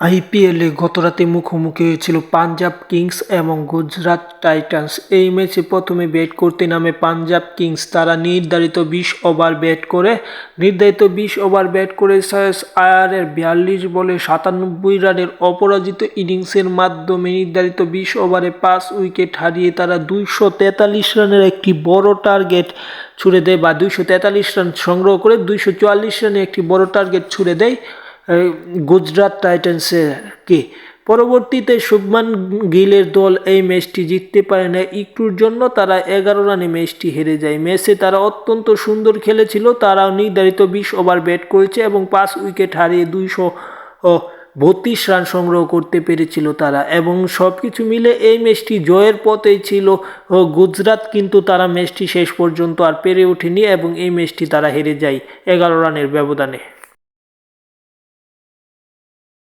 আইপিএলে গতরাতে মুখোমুখি হয়েছিল পাঞ্জাব কিংস এবং গুজরাট টাইটান্স। এই ম্যাচে প্রথমে ব্যাট করতে নামে পাঞ্জাব কিংস। তারা নির্ধারিত বিশ ওভার ব্যাট করে, নির্ধারিত বিশ ওভার ব্যাট করে শ্রেয়স আয়ারের বিয়াল্লিশ বলে সাতানব্বই রানের অপরাজিত ইনিংসের মাধ্যমে নির্ধারিত বিশ ওভারে পাঁচ উইকেট হারিয়ে তারা দুইশো তেতাল্লিশ রানের একটি বড় টার্গেট ছুড়ে দেয় বা দুইশো তেতাল্লিশ রান সংগ্রহ করে দুইশো চুয়াল্লিশ রানে একটি বড় টার্গেট ছুড়ে দেয়। গুজরাট টাইটান্সকে পরবর্তীতে শুভমান গিলের দল এই ম্যাচটি জিততে পারে না একটুর জন্য তারা এগারো রানে ম্যাচটি হেরে যায়। ম্যাচে তারা অত্যন্ত সুন্দর খেলেছিল। তারাও নির্ধারিত বিশ ওভার ব্যাট করেছে এবং পাঁচ উইকেট হারিয়ে দুইশো বত্রিশ রান সংগ্রহ করতে পেরেছিল তারা। এবং সব কিছু মিলে এই ম্যাচটি জয়ের পথেই ছিল গুজরাট, কিন্তু তারা ম্যাচটি শেষ পর্যন্ত আর পেরে ওঠেনি এবং এই ম্যাচটি তারা হেরে যায় এগারো রানের ব্যবধানে।